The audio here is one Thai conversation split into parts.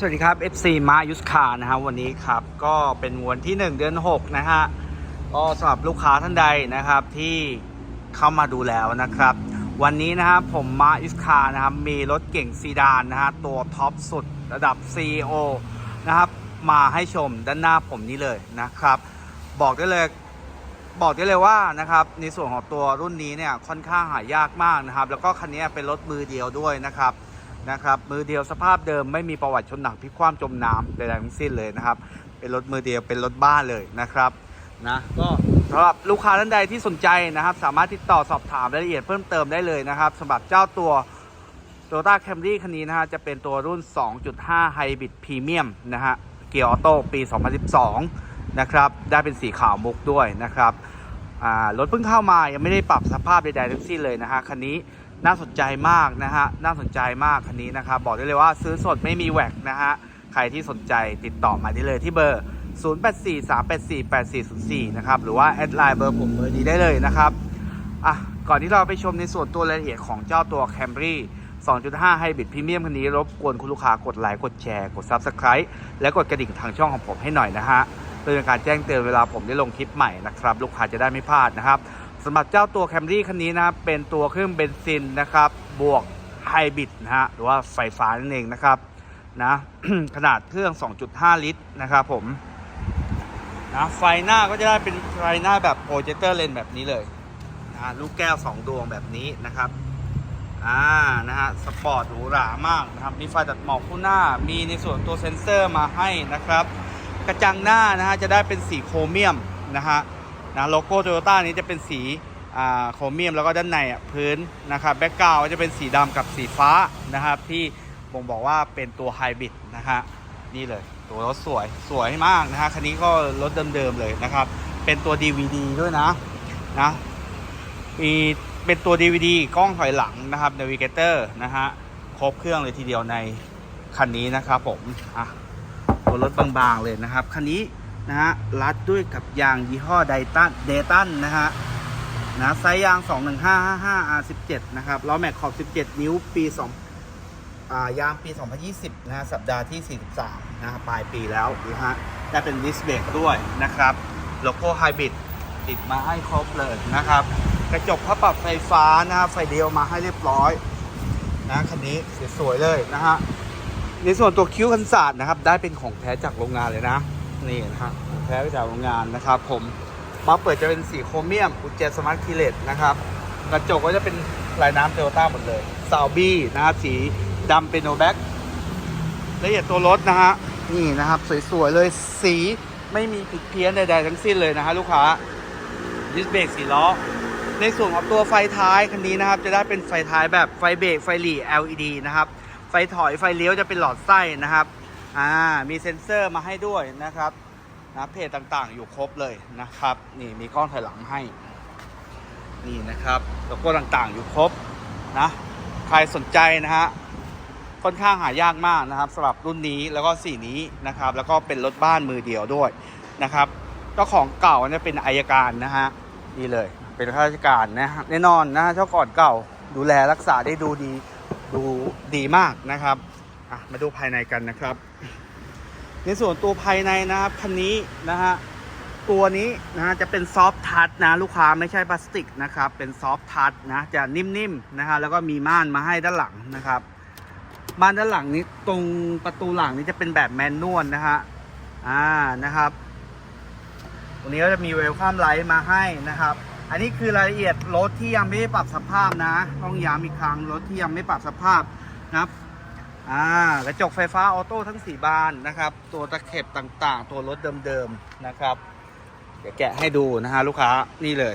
สวัสดีครับ FC มายุสคานะฮะวันนี้ครับก็เป็นวันที่ 1 เดือน 6 นะฮะก็สำหรับลูกค้าท่านใดนะครับที่เข้ามาดูแล้วนะครับ วันนี้นะครับผมมายุสคานะครับมีรถเก่งซีดานนะฮะตัวท็อปสุดระดับ CEO นะครับมาให้ชมด้านหน้าผมนี้เลยนะครับ บอกได้เลยบอกได้เลยว่านะครับในส่วนของตัวรุ่นนี้เนี่ยค่อนข้างหายากมากนะครับ แล้วก็คันนี้เป็นรถมือเดียวด้วยนะครับ นะครับมือเดียวสภาพเดิมไม่มีประวัติชนหนักพลิกคว่ำจมน้ำใดๆทั้งสิ้นเลยนะครับ เป็นรถมือเดียวเป็นรถบ้านเลยนะครับนะก็สำหรับลูกค้าท่านใดที่สนใจนะครับ สามารถติดต่อสอบถามรายละเอียดเพิ่มเติมได้เลยนะครับสำหรับเจ้าตัว Toyota Camry คันนี้นะฮะจะเป็นตัวรุ่น 2.5 Hybrid Premium นะฮะเกียร์ออโต้ปี 2012 นะครับได้เป็นสีขาวมุกด้วยนะครับรถเพิ่งเข้ามายังไม่ได้ปรับสภาพใดๆทั้งสิ้นเลยนะฮะคันนี้ น่าสนใจมากนะฮะ น่าสนใจมากคันนี้นะครับ บอกได้เลยว่าซื้อสดไม่มีแหวกนะฮะ ใครที่สนใจติดต่อมาได้เลยที่เบอร์ 0843848404 นะครับ หรือว่าแอดไลน์เบอร์ผมเบอร์นี้ได้เลยนะครับ อะ ก่อนที่เราไปชมในส่วนตัวรายละเอียดของเจ้าตัว Camry 2.5 Hybrid Premium คันนี้รบกวนคุณลูกค้ากดไลค์ กดแชร์ กด Subscribe และกดกระดิ่งทางช่องของผมให้หน่อยนะฮะเพื่อเป็นการแจ้งเตือนเวลาผมได้ลงคลิปใหม่นะครับ ลูกค้าจะได้ไม่พลาดนะครับ สำหรับเจ้าตัว Camry คันนี้นะครับเป็นตัวเครื่องเบนซินนะครับบวกไฮบริดนะฮะหรือว่าไฟฟ้านั่นเองนะครับนะขนาดเครื่อง 2.5 ลิตรนะครับผมนะไฟหน้าก็จะได้เป็นไฟหน้าแบบโปรเจคเตอร์เลนแบบนี้เลยนะลูกแก้ว 2 ดวงแบบนี้นะครับอ่านะฮะสปอร์ตหรูหรามากนะครับมีไฟตัดหมอกคู่หน้ามีในส่วนตัวเซ็นเซอร์มาให้นะครับ กระจังหน้านะฮะจะได้เป็นสีโครเมียมนะฮะ นะโลโก้โตโยต้านี้จะเป็นสีโครเมียมแล้วก็ด้านในพื้นนะครับแบ็กกราวจะเป็นสีดำกับสีฟ้านะครับที่บ่งบอกว่าเป็นตัวไฮบริดนะฮะนี่เลยตัวรถสวยสวยมากนะฮะคันนี้ก็รถเดิมๆเลยนะครับ เป็นตัว DVD ด้วยนะนะมีเป็นตัว DVD กล้องถอยหลังนะครับ Navigator นะฮะครบเครื่องเลยทีเดียวในคันนี้นะครับผมอะตัวรถบางๆเลยนะครับคันนี้ นะฮะรัดด้วยกับยางยี่ห้อไดตันเดตันนะฮะนะไซส์ยาง 21555 R17 นะครับล้อแม็กขอบ 17 นิ้วปี2อ่ายางปี 2020 นะฮะสัปดาห์ที่ 43 นะฮะปลายปีแล้วนะฮะได้เป็นดิสเบรกด้วยนะครับโลโก้ไฮบริดติดมาให้ครบเลยนะครับ กระจกพับปรับไฟฟ้านะครับไฟเดียวมาให้เรียบร้อยนะคันนี้สวยๆเลยนะฮะในส่วนตัวคิ้วคันศาสตร์นะครับ ได้เป็นของแท้จากโรงงานเลยนะ นี่นะฮะของแท้จากโรงงานนะครับผมมาเปิดจะเป็นสีโครเมียมกุญแจสมาร์ทคีเลตนะครับกระจกก็จะเป็นลายน้ำเทโยต้าหมดเลยซาวบี้นะครับสีดำเป็นโนแบ็กละเอียดตัวรถนะฮะนี่นะครับสวยๆเลยสีไม่มีผิดเพี้ยนใดๆทั้งสิ้นเลยนะฮะลูกค้าดิสเบรกสีล้อ ในส่วนของตัวไฟท้ายคันนี้นะครับ จะได้เป็นไฟท้ายแบบไฟเบรกไฟหลี LED นะครับ ไฟถอยไฟเลี้ยวจะเป็นหลอดไส้นะครับ อ่ามีเซ็นเซอร์มาให้ด้วยนะครับนะเพจต่างๆ อยู่ครบเลยนะครับ นี่มีกล้องถอยหลังให้ นี่นะครับโลโก้ต่างๆ อยู่ครบนะใครสนใจนะฮะค่อนข้างหายากมากนะครับสำหรับรุ่นนี้แล้วก็สีนี้นะครับ แล้วก็เป็นรถบ้านมือเดียวด้วยนะครับเจ้าของเก่าเนี่ยเป็นอายการนะฮะนี่เลยเป็นข้าราชการนะฮะแน่นอนนะฮะเจ้าก่อนเก่าดูแลรักษาได้ดูดีดูดีมากนะครับ อะมาดูภายในกันนะครับ ในส่วนตัวภายในนะครับคันนี้นะฮะตัวนี้นะฮะจะเป็นซอฟทัชนะลูกค้าไม่ใช่พลาสติกนะครับเป็นซอฟทัชนะจะนิ่มๆนะฮะแล้วก็มีม่านมาให้ด้านหลังนะครับม่านด้านหลังนี้ตรงประตูหลังนี้จะเป็นแบบแมนนวลนะฮะอ่านะครับตรงนี้ก็จะมีเวลคัมไลท์มาให้นะครับ อันนี้คือรายละเอียดรถที่ยังไม่ได้ปรับสภาพนะ ต้องย้ำอีกครั้งรถที่ยังไม่ปรับสภาพนะครับ อ่ากระจกไฟฟ้าออโต้ทั้ง 4 บานนะครับ ตัวตะเข็บต่างๆ ตัวรถเดิมๆนะครับ เดี๋ยวแกะให้ดูนะฮะลูกค้านี่เลย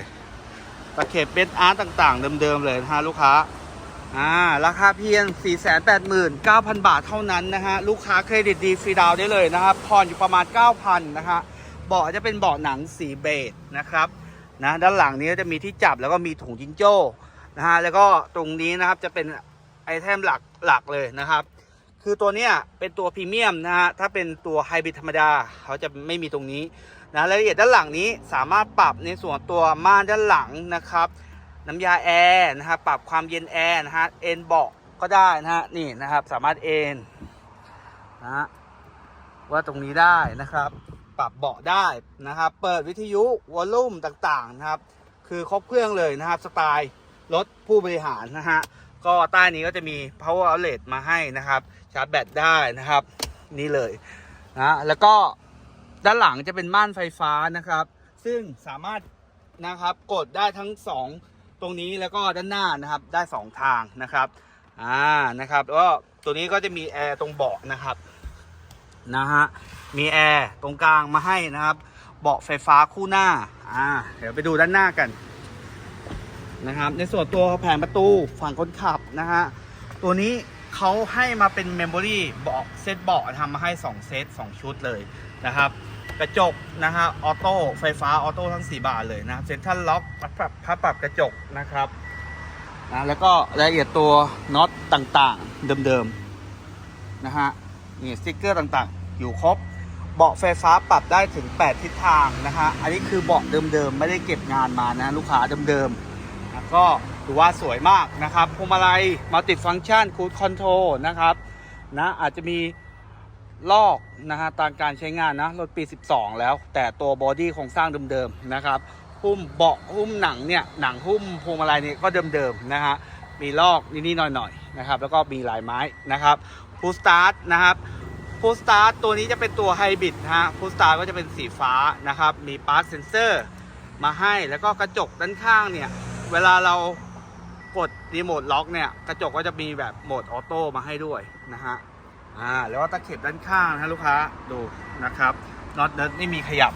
ตะเข็บเบนอาร์ตต่างๆ เดิมๆเลยนะฮะลูกค้าอ่าราคาเพียง 489,000 บาทเท่านั้นนะฮะลูกค้าเครดิตดีฟรีดาวน์ได้เลยนะครับผ่อนอยู่ประมาณ 9,000นะฮะเบาะจะเป็นเบาะหนังสีเบจนะครับนะด้านหลังนี้ก็จะมีที่จับแล้วก็มีถุงจิงโจ้นะฮะแล้วก็ตรงนี้นะครับจะเป็นไอเทมหลักหลักเลยนะครับ คือตัวเนี้ยเป็นตัวพรีเมียมนะฮะ ถ้าเป็นตัวไฮบริดธรรมดาเขาจะไม่มีตรงนี้นะรายละเอียดด้านหลังนี้สามารถปรับในส่วนตัวม่านด้านหลังนะครับ น้ำยาแอร์นะครับปรับความเย็นแอร์นะฮะเอ็นเบาะก็ได้นะฮะนี่นะครับสามารถเอ็นนะฮะว่าตรงนี้ได้นะครับ ปรับเบาะได้นะครับ เปิดวิทยุวอลลุ่มต่างๆนะครับ คือครบเครื่องเลยนะครับ สไตล์รถผู้บริหารนะฮะก็ใต้นี้ก็จะมี power outlet มาให้นะครับ ชาร์จแบตได้นะครับ นี่เลยนะแล้วก็ด้านหลังจะเป็นม่านไฟฟ้านะครับ ซึ่งสามารถนะครับกดได้ทั้งสองตรงนี้แล้วก็ด้านหน้านะครับได้สองทางนะครับอ่านะครับแล้วก็ตัวนี้ก็จะมีแอร์ตรงเบาะนะครับนะฮะมีแอร์ตรงกลางมาให้นะครับ เบาะไฟฟ้าคู่หน้าอ่าเดี๋ยวไปดูด้านหน้ากันนะครับ ในส่วนตัวแผงประตูฝั่งคนขับนะฮะตัวนี้ เขาให้มาเป็นเมมโมรี่เบาะเซตเบาะทำมาให้ 2 เซต 2 ชุดเลยนะครับ กระจกนะฮะออโต้ไฟฟ้าออโต้ทั้ง 4 บานเลยนะเซ็นทรัลล็อกพับปรับพับปรับกระจกนะครับนะแล้วก็รายละเอียดตัวน็อตต่างๆ เดิมๆนะฮะนี่สติ๊กเกอร์ต่างๆ อยู่ครบ เบาะไฟฟ้าปรับได้ถึง 8 ทิศทางนะฮะอันนี้คือเบาะเดิมๆ ไม่ได้เก็บงานมานะ ลูกค้าเดิมๆนะก็ ถือว่าสวยมากนะครับพวงมาลัยมัลติฟัง c t ชันคูดคอนโทรนะครับนะอาจจะมีลอกนะฮะตามการใช้งานนะรถปี 12 แล้ว แต่ตัวบอดี้โครงสร้างเดิมๆนะครับหุ้มเบาะหุ้มหนังเนี่ยหนังหุ้มพวงมาลัยเนี่ยก็เดิมๆนะฮะมีลอกนิดๆหน่อยๆนะครับแล้วก็มีลายไม้นะครับฟูสตาร์ทนะครับฟูสตาร์ทตัวนี้จะเป็นตัวไฮบริดนะฮะฟูสตาร์ก็จะเป็นสีฟ้านะครับมีปาร์ตเซนเซอร์มาให้แล้วก็กระจกด้านข้างเนี่ยเวลาเรา กดรีโมทล็อกเนี่ยกระจกก็จะมีแบบโหมดออโต้มาให้ด้วยนะฮะอ่าแล้วก็ตะเข็บด้านข้างนะฮะลูกค้าดูนะครับน็อตเดินไม่มีขยับ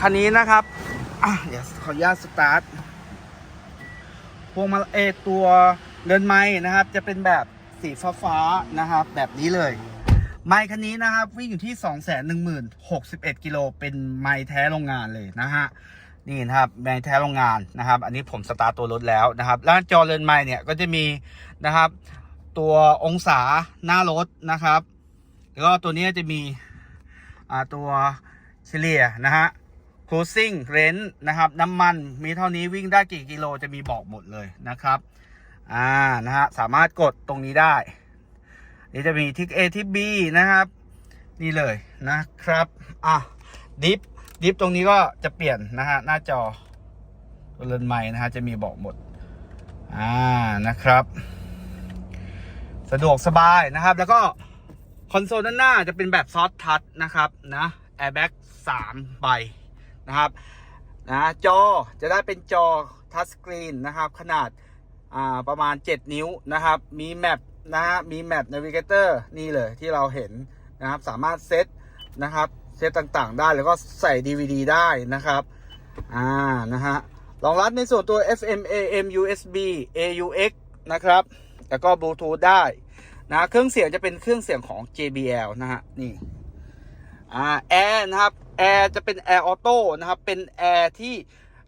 คันนี้นะครับอะเดี๋ยวขออนุญาตสตาร์ทพวงมาลัยเอตัวเดินไม้นะครับ จะเป็นแบบสีฟ้าฟ้านะครับ แบบนี้เลย ไม้คันนี้นะครับ วิ่งอยู่ที่ 2 1 1 0 6 1กิโลเป็นไม้แท้โรงงานเลยนะฮะ นี่นะครับแบรนแท้โรงงานนะครับ อันนี้ผมสตาร์ตัวรถแล้วนะครับแล้วจอเรือนไม้เนี่ยก็จะมีนะครับ ตัวองศาหน้ารถนะครับ แล้วก็ตัวนี้จะมีอ่าตัวเฉลี่ยนะฮะ cruising range นะครับ น้ำมันมีเท่านี้วิ่งได้กี่กิโลจะมีบอกหมดเลยนะครับอ่านะฮะสามารถกดตรงนี้ได้นี่จะมีทิก A ทิก B นะครับ นี่เลยนะครับ อะดิฟ ดิฟตรงนี้ก็จะเปลี่ยนนะฮะหน้าจอตัวเรือนใหม่นะฮะจะมีบอกหมดอ่านะครับ สะดวกสบายนะครับ แล้วก็คอนโซลด้านหน้าจะเป็นแบบซอฟทัชนะครับนะแอร์แบ็กสามใบนะครับนะจอจะได้เป็นจอทัชสกรีนนะครับ ขนาดอ่าประมาณ 7 นิ้วนะครับ มีแมปนะฮะมีแมปนาวิเกเตอร์นี่เลยที่เราเห็นนะครับ สามารถเซตนะครับ เซตต่างๆ ได้แล้วก็ใส่ DVD ได้นะครับ อ่า นะฮะรองรับในส่วนตัว FM AM USB AUX นะครับ แล้วก็บลูทูธได้นะเครื่องเสียงจะเป็นเครื่องเสียงของ JBL นะฮะ นี่ อ่า แอร์นะครับ แอร์จะเป็นแอร์ออโต้นะครับ เป็นแอร์ที่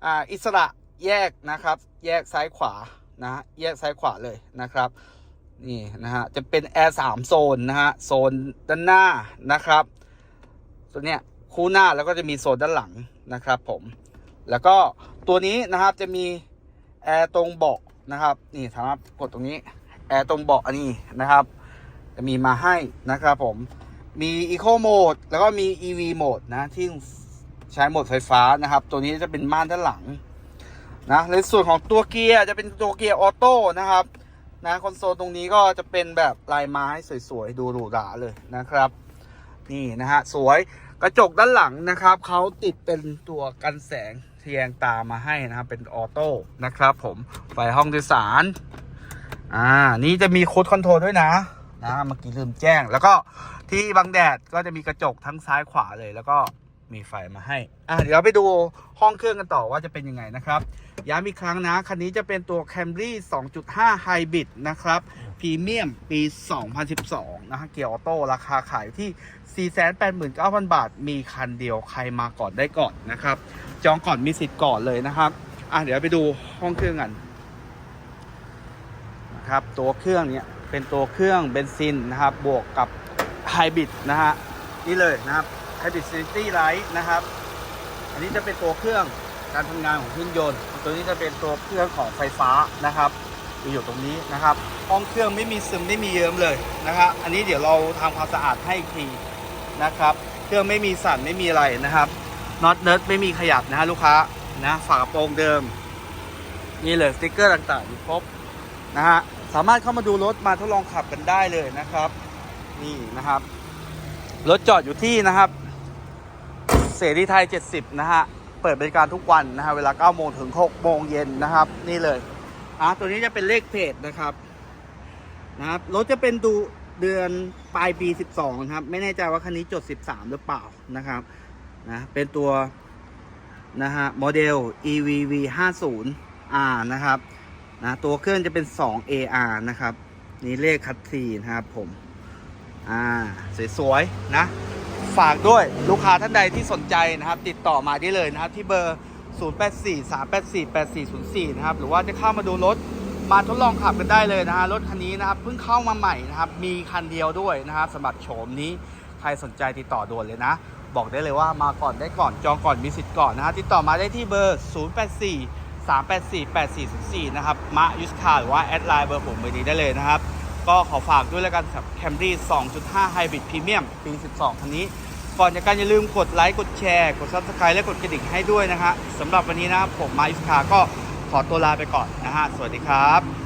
อ่าอิสระแยกนะครับ แยกซ้ายขวานะฮะแยกซ้ายขวาเลยนะครับ นี่นะฮะ จะเป็นแอร์สามโซนนะฮะ โซนด้านหน้านะครับ ตัวเนี้ยคู่หน้าแล้วก็จะมีโซนด้านหลังนะครับผม แล้วก็ตัวนี้นะครับจะมีแอร์ตรงเบาะนะครับนี่สามารถกดตรงนี้แอร์ตรงเบาะอันนี้นะครับ จะมีมาให้นะครับผมมี Eco Mode แล้วก็มี EV Mode นะที่ใช้โหมดไฟฟ้านะครับ ตัวนี้จะเป็นม่านด้านหลังนะในส่วนของตัวเกียร์จะเป็นตัวเกียร์ออโต้นะครับนะคอนโซลตรงนี้ก็จะเป็นแบบลายไม้สวยๆ ดูหรูหราเลยนะครับ นี่นะฮะสวย กระจกด้านหลังนะครับเขาติดเป็นตัวกันแสงเทียงตามาให้นะครับเป็นออโต้นะครับ ผมไฟห้องโดยสาร อ่า นี่จะมีโค้ดคอนโทรลด้วยนะนะเมื่อกี้ลืมแจ้ง แล้วก็ที่บังแดดก็จะมีกระจกทั้งซ้ายขวาเลยแล้วก็ มีไฟมาให้ อะเดี๋ยวเราไปดูห้องเครื่องกันต่อว่าจะเป็นยังไงนะครับ ย้ำอีกครั้งนะ คันนี้จะเป็นตัว Camry 2.5 Hybrid นะครับ พรีเมียมปี 2012 นะฮะ เกียร์ออโต้ราคาขายที่ 489,000 บาท มีคันเดียวใครมาก่อนได้ก่อนนะครับ จองก่อนมีสิทธิ์ก่อนเลยนะครับ อะเดี๋ยวไปดูห้องเครื่องกันนะครับ ตัวเครื่องเนี้ยเป็นตัวเครื่องเบนซินนะครับ บวกกับไฮบริดนะฮะ นี่เลยนะครับ ไฮบริดซิตี้ไลท์นะครับ อันนี้จะเป็นตัวเครื่องการทำงานของเครื่องยนต์ ตัวนี้จะเป็นตัวเครื่องของไฟฟ้านะครับอยู่ตรงนี้นะครับห้องเครื่องไม่มีซึมไม่มีเยิ้มเลยนะครับ อันนี้เดี๋ยวเราทำความสะอาดให้อีกทีนะครับ เครื่องไม่มีสั่นไม่มีอะไรนะครับน็อตเนิร์ดไม่มีขยับนะฮะลูกค้านะฝากระโปรงเดิมนี่เลยสติ๊กเกอร์ต่างๆอยู่ครบนะฮะสามารถเข้ามาดูรถมาทดลองขับกันได้เลยนะครับ นี่นะครับรถจอดอยู่ที่นะครับ เสรีไทย 70 นะฮะ เปิดบริการทุกวันนะฮะ เวลา9โมงถึง6โมงเย็นนะครับ นี่เลย อะ ตัวนี้จะเป็นเลขเพจนะครับ นะครับ รถจะเป็นดูเดือนปลายปี 12 นะครับ ไม่แน่ใจว่าคันนี้จด 13 หรือเปล่านะครับ นะ เป็นตัว นะฮะ โมเดล EVV 50R นะครับ นะ ตัวเครื่องจะเป็น 2 AR นะครับ นี่เลขคัตซีนะครับผม อ่า สวยๆ นะ ฝากด้วยลูกค้าท่านใดที่สนใจนะครับ ติดต่อมาได้เลยนะครับ ที่เบอร์ 0843848404 นะครับ หรือว่าจะเข้ามาดูรถมาทดลองขับกันได้เลยนะฮะรถคันนี้นะครับเพิ่งเข้ามาใหม่นะครับ มีคันเดียวด้วยนะครับสำหรับโฉมนี้ใครสนใจติดต่อด่วนเลยนะ บอกได้เลยว่ามาก่อนได้ก่อนจองก่อนมีสิทธิ์ก่อนนะฮะติดต่อมาได้ที่เบอร์ 084 384 8404 นะครับมายุสคาหรือว่าแอดไลน์เบอร์ผมเบอร์นี้ได้เลยนะครับ ก็ขอฝากด้วยแล้วกันสำหรับ Camry 2.5 Hybrid Premium ปี 12 คันนี้ ก่อนจากการอย่าลืมกดไลค์ กดแชร์ กด Subscribe และกดกระดิ่งให้ด้วยนะฮะสำหรับวันนี้นะผมมายุสคาก็ขอตัวลาไปก่อนนะฮะ สวัสดีครับ